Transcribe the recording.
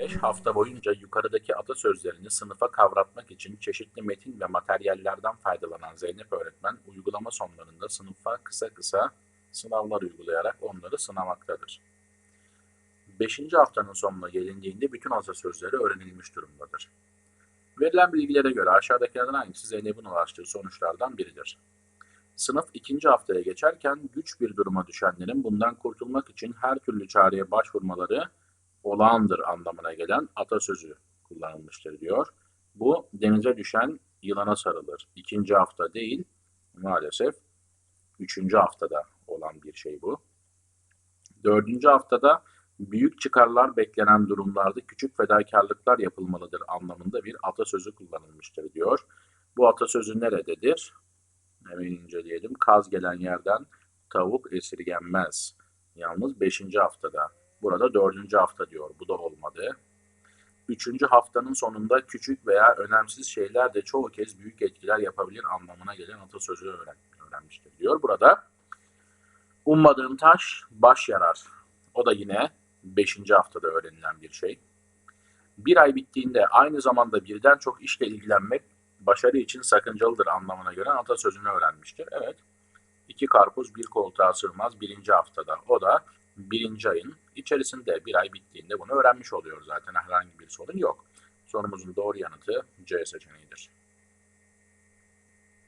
5 hafta boyunca yukarıdaki atasözlerini sınıfa kavratmak için çeşitli metin ve materyallerden faydalanan Zeynep öğretmen uygulama sonlarında sınıfa kısa kısa sınavlar uygulayarak onları sınamaktadır. 5. haftanın sonuna gelindiğinde bütün atasözleri öğrenilmiş durumdadır. Verilen bilgilere göre aşağıdakilerden hangisi Zeynep'in ulaştığı sonuçlardan biridir? Sınıf ikinci haftaya geçerken güç bir duruma düşenlerin bundan kurtulmak için her türlü çareye başvurmaları olağandır anlamına gelen atasözü kullanılmıştır diyor. Bu denize düşen yılana sarılır. İkinci hafta değil maalesef üçüncü haftada olan bir şey bu. Dördüncü haftada büyük çıkarlar beklenen durumlarda küçük fedakarlıklar yapılmalıdır anlamında bir atasözü kullanılmıştır diyor. Bu atasözü nerededir? Hemen inceleyelim. Kaz gelen yerden tavuk esirgenmez. Yalnız 5. haftada. Burada 4. hafta diyor. Bu da olmadı. 3. haftanın sonunda küçük veya önemsiz şeyler de çoğu kez büyük etkiler yapabilir anlamına gelen atasözü öğren öğrenmiştir diyor. Burada ummadığın taş baş yarar. O da yine 5. haftada öğrenilen bir şey. Bir ay bittiğinde aynı zamanda birden çok işle ilgilenmek başarı için sakıncalıdır anlamına gelen atasözünü öğrenmiştir. Evet, iki karpuz bir koltuğa sığmaz birinci haftada. O da birinci ayın içerisinde bir ay bittiğinde bunu öğrenmiş oluyor zaten herhangi bir sorun yok. Sorumuzun doğru yanıtı C seçeneğidir.